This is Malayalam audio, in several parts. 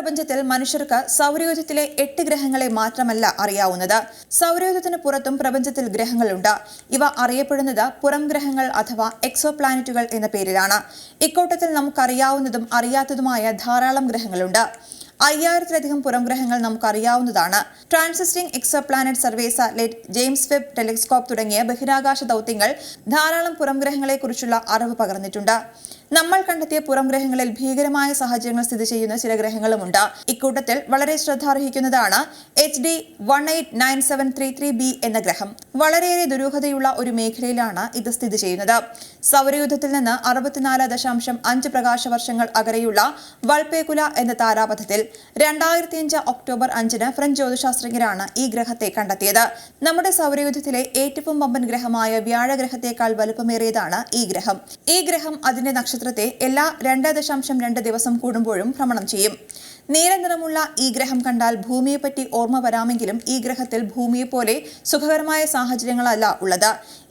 പ്രപഞ്ചത്തിൽ മനുഷ്യർക്ക് സൗരയൂഥത്തിലെ എട്ട് ഗ്രഹങ്ങളെ മാത്രമല്ല അറിയാവുന്നത്. സൗരയൂഥത്തിന് പുറത്തും പ്രപഞ്ചത്തിൽ ഗ്രഹങ്ങളുണ്ട്. ഇവ അറിയപ്പെടുന്നത് പുറം ഗ്രഹങ്ങൾ അഥവാ എക്സോ പ്ലാനറ്റുകൾ എന്ന പേരിലാണ്. ഇക്കൂട്ടത്തിൽ നമുക്കറിയാവുന്നതും അറിയാത്തതുമായ ധാരാളം ഗ്രഹങ്ങളുണ്ട്. അയ്യായിരത്തിലധികം പുറം ഗ്രഹങ്ങൾ നമുക്കറിയാവുന്നതാണ്. Transiting exoplanet survey satellite James Webb telescope തുടങ്ങിയ ബഹിരാകാശ ദൗത്യങ്ങൾ ധാരാളം പുറം ഗ്രഹങ്ങളെക്കുറിച്ചുള്ള അറിവ് പകർന്നിട്ടുണ്ട്. നമ്മൾ കണ്ടെത്തിയ പുറം ഗ്രഹങ്ങളിൽ ഭീകരമായ സാഹചര്യങ്ങൾ സ്ഥിതി ചെയ്യുന്ന ചില ഗ്രഹങ്ങളുമുണ്ട്. ഇക്കൂട്ടത്തിൽ വളരെ ശ്രദ്ധാർഹിക്കുന്നതാണ് H D one eight nine seven three three B എന്ന ഗ്രഹം. വളരെയേറെ ദുരൂഹതയുള്ള ഒരു മേഖലയിലാണ് ഇത് സ്ഥിതി ചെയ്യുന്നത്. സൗരയുദ്ധത്തിൽ നിന്ന് അറുപത്തിനാല് ദശാംശം അഞ്ച് പ്രകാശ വർഷങ്ങൾ അകലെയുള്ള വൾപേക്കുല എന്ന താരാപഥത്തിൽ രണ്ടായിരത്തി അഞ്ച് ഒക്ടോബർ അഞ്ചിന് ഫ്രഞ്ച് ജ്യോതിശാസ്ത്രജ്ഞരാണ് ഈ ഗ്രഹത്തെ കണ്ടെത്തിയത്. നമ്മുടെ സൗരയൂഥത്തിലെ ഏറ്റവും വമ്പൻ ഗ്രഹമായ വ്യാഴഗ്രഹത്തേക്കാൾ വലുപ്പമേറിയതാണ് ഈ ഗ്രഹം. ഈ ഗ്രഹം അതിന്റെ നക്ഷത്രത്തെ എല്ലാ രണ്ട് ദിവസം കൂടുമ്പോഴും ഭ്രമണം ചെയ്യും. നീല നിറമുള്ള ഈ ഗ്രഹം കണ്ടാൽ ഭൂമിയെപ്പറ്റി ഓർമ്മ വരാമെങ്കിലും ഈ ഗ്രഹത്തിൽ ഭൂമിയെപ്പോലെ സുഖകരമായ സാഹചര്യങ്ങളല്ല ഉള്ളത്.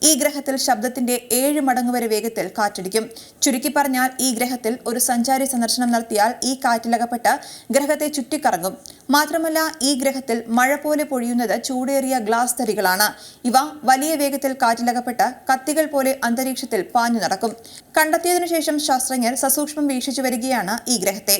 ഈ ഗ്രഹത്തിൽ ശബ്ദത്തിന്റെ ഏഴ് മടങ്ങ് വരെ വേഗത്തിൽ കാറ്റടിക്കും. ചുരുക്കി പറഞ്ഞാൽ ഈ ഗ്രഹത്തിൽ ഒരു സഞ്ചാരി സന്ദർശനം നടത്തിയാൽ ഈ കാറ്റിലകപ്പെട്ട് ഗ്രഹത്തെ ചുറ്റിക്കറങ്ങും. മാത്രമല്ല ഈ ഗ്രഹത്തിൽ മഴ പോലെ പൊഴിയുന്നത് ചൂടേറിയ ഗ്ലാസ് തരികളാണ്. ഇവ വലിയ വേഗത്തിൽ കാറ്റിലകപ്പെട്ട് കത്തികൾ പോലെ അന്തരീക്ഷത്തിൽ പാഞ്ഞു നടക്കും. കണ്ടെത്തിയതിനു ശേഷം ശാസ്ത്രജ്ഞർ സസൂക്ഷ്മം വീക്ഷിച്ചു വരികയാണ് ഈ ഗ്രഹത്തെ.